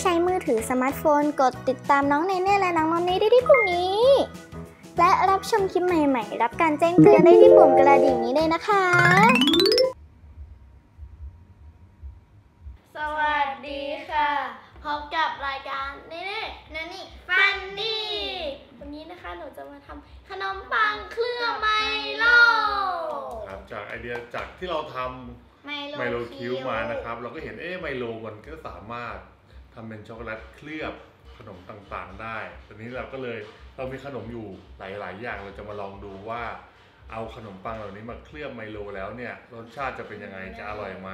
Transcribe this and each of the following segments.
ใช้มือถือสมาร์ทโฟน กดติดตามน้องเนเน่และน้องนนนี่ได้ที่ปุ่มนี้ และรับชมคลิปใหม่ๆ รับการแจ้งเตือนได้ที่ปุ่มกระดิ่งนี้เลยนะคะ สวัสดีค่ะ พบกับรายการนี่นี่นันนี่ฟันนี่วันนี้นะคะหนูจะมาทำขนมปังเคลือบไมโลครับจากไอเดียจากที่เราทำไมโลไมโลคิวมานะครับ เราก็เห็นเอ๊ะไมโลมันก็สามารถ ทำเป็นช็อกโกแลตเคลือบขนมต่างๆได้ทีนี้เราก็เลยเรามีขนมอยู่หลาย ๆ อย่างเราจะมาลองดูว่า เอาขนมปังเหล่านี้มาเคลือบไมโลแล้วเนี่ยรสชาติจะเป็นยังไงจะอร่อยไหม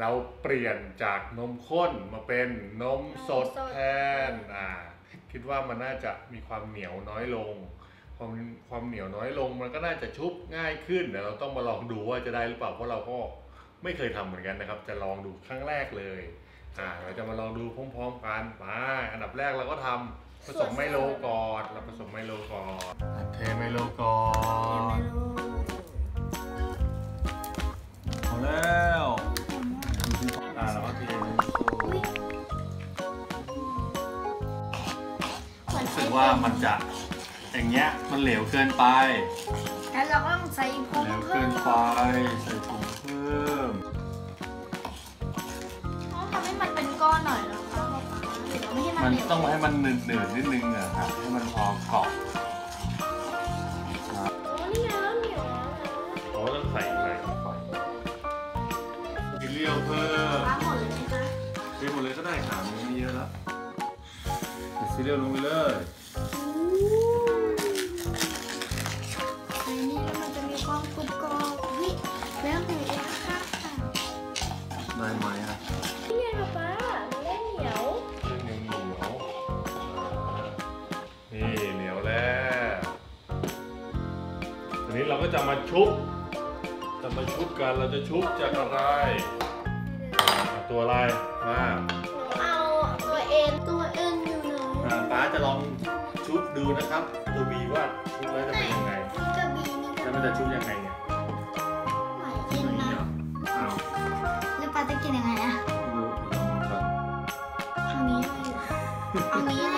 เราเปลี่ยนจากนมข้นมาเป็นนมสดแทนอ่าคิดว่ามันน่าจะมีความเหนียวน้อยลง ความความเหนียวน้อยลงมันก็น่าจะชุบง่ายขึ้นเดี๋ยวเราต้องมาลองดูว่าจะได้หรือเปล่าเพราะเราก็ไม่เคยทำเหมือนกันนะครับ จะลองดูครั้งแรกเลย อ่าเราจะมาลองดูพร้อมๆกันไปอันดับแรกเราก็ทำผสมไมโลก่อนเราผสมไมโลก่อนอะเทไมโลก่อนเอาแล้วอ่าแล้วก็เทไมโลรู้สึกว่ามันจะอย่างเงี้ยมันเหลวเกินไป แล้วเราก็ต้องใส่ผงแล้วเพิ่เกิมนไปใส่ ม่ให้มันมันเหลวต้องให้มันหนืดหนืดๆนิดนึงอะครับให้มันพอเกาะโอ้นี่ไงเริ่มเหนียวแล้วนะเพราะว่าต้องใส่อะไรเข้าไปซีเรียลเพิ่มล้างหมดเลยไหมคะเทหมดเลยก็ได้ค่ะมันมีเยอะแล้วใส่ซีเรียลลงไปเลย ชุบจะมาชุบกันเราจะชุบจากอะไรอ่าตัวอะไรมาเอาตัวเอ็นตัวเอ็นอยู่ไหนอ่าป้าจะลองชุบดูนะครับ ตัวบีว่าชุบแล้วจะเป็นยังไงนี่กระบี่นี่กแล้ระวมันจะชุบยังไงเนี่ยหมายกินอย่างนี้นะเหรออ้าวแล้วปาจะกินยังไงอะไม่รู้ลองดูก่อนทางนี้เลยเอานี้ให้ป้าไม่ต้อง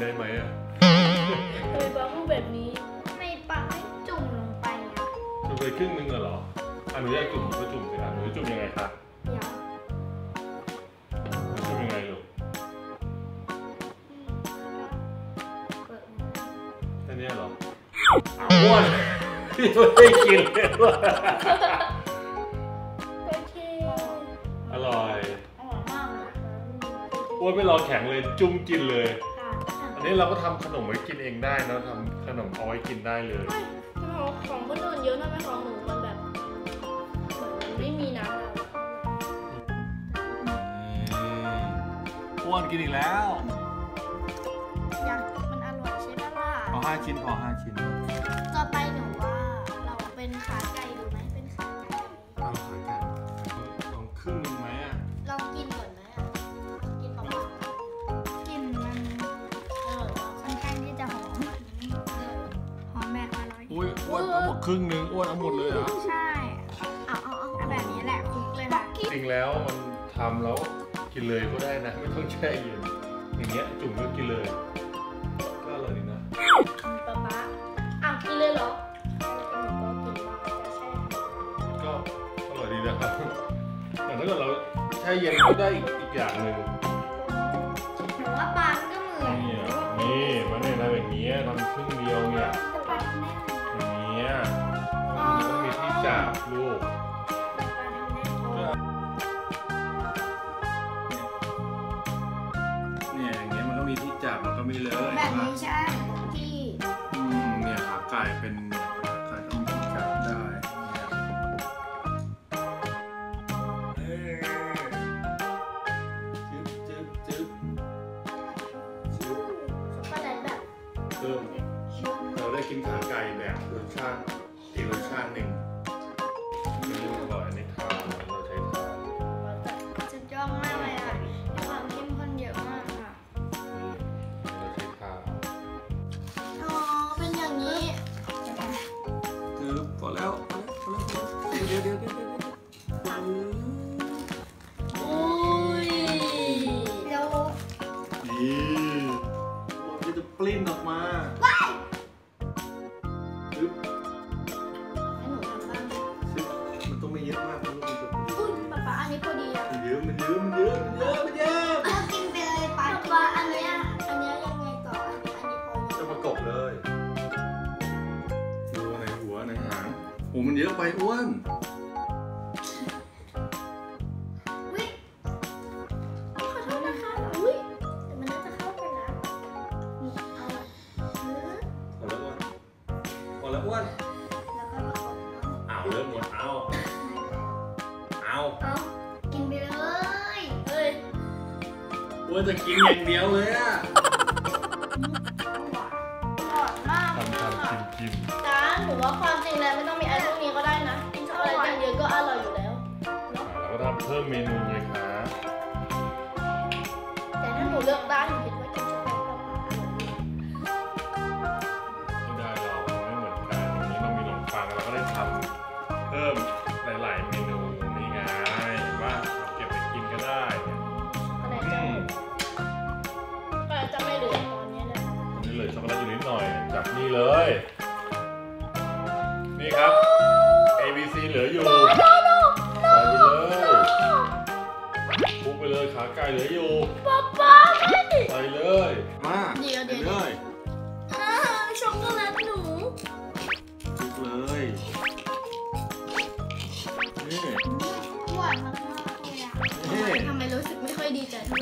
ได้ไหมอะทำไมป้าพูดแบบนี้ไม่ป้าไม่จุ่มลงไปอะจุ่มไปครึ่งนึงเหรออะหนูอยากจุ่มก็จุ่มสิอะหนูจะจุ่มยังไงคะอย่าหนูจุ่มยังไงลูกเปิดแค่เนี้ยเหรออ้วนพี่ไม่ได้กินเลยว่ะโอเคอร่อยอร่อยมากเลยอ้วนไม่รอแข็งเลยจุ่มกินเลยค่ะ อันนี้เราก็ทำขนมไว้กินเองได้นะทำขนมเอาไว้กินได้เลย ไม่ของของคนอื่นเยอะนะไม่ของหนูมันแบบเหมือนมันไม่มีน้ำเราอ้วนกินอีกแล้วอยากมันอร่อยใช่ไหมล่ะ พอห้าชิ้นพอห้าชิ้นต่อไปหนูว่าเราเป็นขาไก่ดูไหมเป็นขาไก่ เอาขายกันลองครึ่งหนึง ครึ่งหนึงอ้วนเอาหมดเลยเหรอใช่ เอาเอาเอาเอาแบบนี้แหละคลุกเลยค่ะจริงแล้วมันทำแล้วกินเลยก็ได้นะ ไม่ต้องแช่เย็นอย่างเงี้ยจุ่มก็กินเลย ก็อร่อยดีนะป๊าป๊าอ้าวกินเลยเหรอหนูก็กินบ้างแต่แช่ก็อร่อยดีนะครับแต่ถ้าเกิดเราแช่เย็นก็ได้อีกอีกอย่างหนึ่งหนูว่าปลามันก็เหมือนนี่อะนี่มันเนี่ยทำอย่างเงี้ยทำครึ่งเดียวเนี่ย มีที่จับลูกปลาทำได้ไหมเนี่ยอย่างเงี้ยมันก็มีที่จับมันก็มีเลยแบบนี้ใช่ที่อืมเนี่ยขาไก่เป็นขาไก่ก็มีที่จับได้เนี่ยเอ้ยจึ๊บจึ๊บจึ๊บจึ๊บช็อกโกแลตแบบเพิ่มเราได้กินขาไก่แบบรสชาติอีกรสชาติหนึ่ง ซึบให้หนูทำบ้างไหมซึบมันต้องไม่เยอะมากเพราะว่ามันจะพอดีอุ้ยป๊าป๊าอันนี้พอดีอะมันเยอะมันเยอะมันเยอะมันเยอะมันเยอะเรากินไปเลยป๊าป๊าอันเนี้ยอันเนี้ยยังไงต่ออันนี้อันนี้พอจะประกบเลยดูในหัวในหางโอ้มันเยอะไปอ้วน วนจะกินอย่างเดียวเลยอะหวานหวานมากทำทำกินกินจ้าหนูว่าความจริงแล้วไม่ต้องมีไอ้พวกนี้ก็ได้นะกินช็อกโกแลตอย่างเดียวก็อร่อยอยู่แล้วอ่าเราก็ทำเพิ่มเมนูเลยครับแต่ถ้าหนูเลือก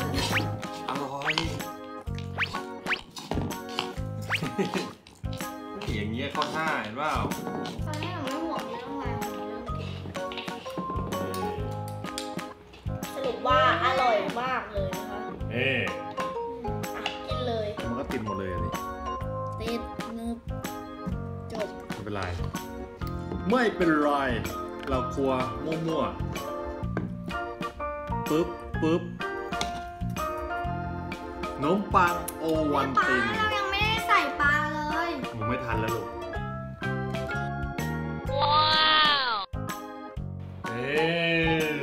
อยดีใจเท่าไหร่อร่อยนี่อย่างเงี้ยเข้าท่าเห็นเปล่าตอนนี้หนูไม่ห่วงเรื่องอะไรหนูเรื่องกินสรุปว่าอร่อยมากเลยนะคะนี่อะกินเลยมันก็ติดหมดเลยอะดิติดนึบจบไม่เป็นไร ไม่เป็นไร เราครัวมั่วๆปึ๊บปึ๊บข นมปังโอวันตินเรายังไม่ได้ใส่ปลาเลยมึงไม่ทันแล้วลูกนี่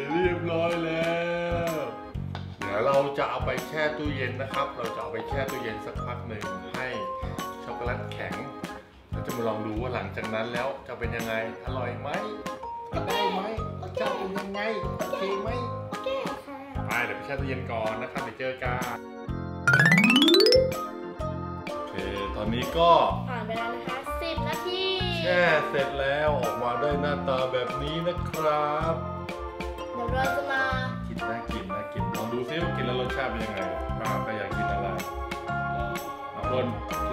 เรียบร้อยแล้ว เดี๋ยวเราจะเอาไปแช่ตู้เย็นนะครับ เราจะเอาไปแช่ตู้เย็นสักพักหนึ่งให้ช็อกโกแลตแข็งเราจะมาลองดูว่าหลังจากนั้นแล้วจะเป็นยังไง อร่อยไหมทานได้ไหมรสชาติเป็นยังไง โอเคไหมโอเคค่ะไปเดี๋ยวไปแช่ตู้เย็นก่อนนะครับเดี๋ยวเจอกัน โอเค ตอนนี้ก็ผ่านไปแล้วนะคะ 10 นาทีแช่เสร็จแล้วออกมาได้หน้าตาแบบนี้นะครับเดี๋ยวเราจะมากินน่ากินน่ากินลองดูซิว่ากินแล้วรสชาติเป็นยังไงป้าก็อยากกินอะไรบางคนกิน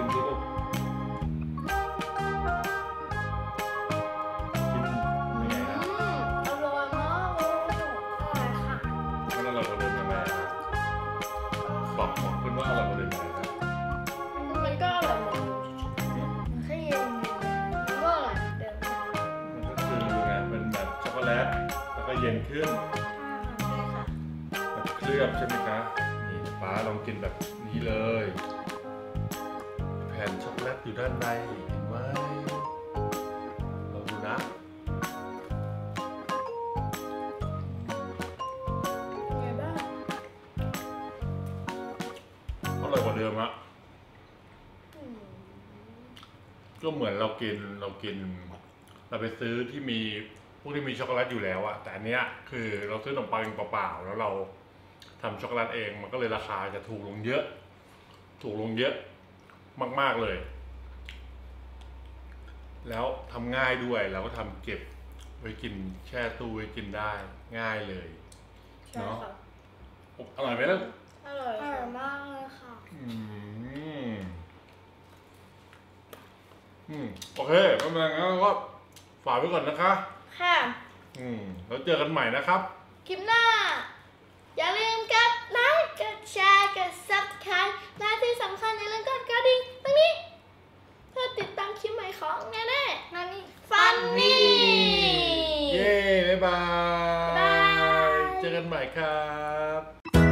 เย็นขึ้นใช่ค่ะแบบเคลือบใช่ไหมคะนี่ป้าลองกินแบบนี้เลย แผ่นช็อกโกแลตอยู่ด้านในเห็นไหมลองดูนะไงบ้างอร่อยกว่าเดิมอะอืมก็เหมือนเรากินเรากิน เราไปซื้อที่มี พวกที่มีช็อกโกแลตอยู่แล้วอะแต่อันเนี้ยคือเราซื้อขนมปังเปล่าๆแล้วเราทำช็อกโกแลตเองมันก็เลยราคาจะถูกลงเยอะ ถูกลงเยอะมากๆเลย แล้วทำง่ายด้วยเราก็ทำเก็บไว้กินแช่ตู้ไว้กินได้ง่ายเลยใช่ค่ะอร่อยไหมล่ะอร่อยอร่อยมากเลยค่ะอืมอืมโอเคไม่เป็นไรงั้นก็ฝากไว้ก่อนนะคะ ค่ะ อืมแล้วเจอกันใหม่นะครับ คลิปหน้า อย่าลืมกดไลค์กดแชร์กด subscribe และที่สำคัญอย่าลืมกดกระดิ่งตรงนี้ เพื่อติดตามคลิปใหม่ของแน่ๆนั่นนี่ฟันนี่เย้บ๊ายบายบ๊ายบาย เจอกันใหม่ครับ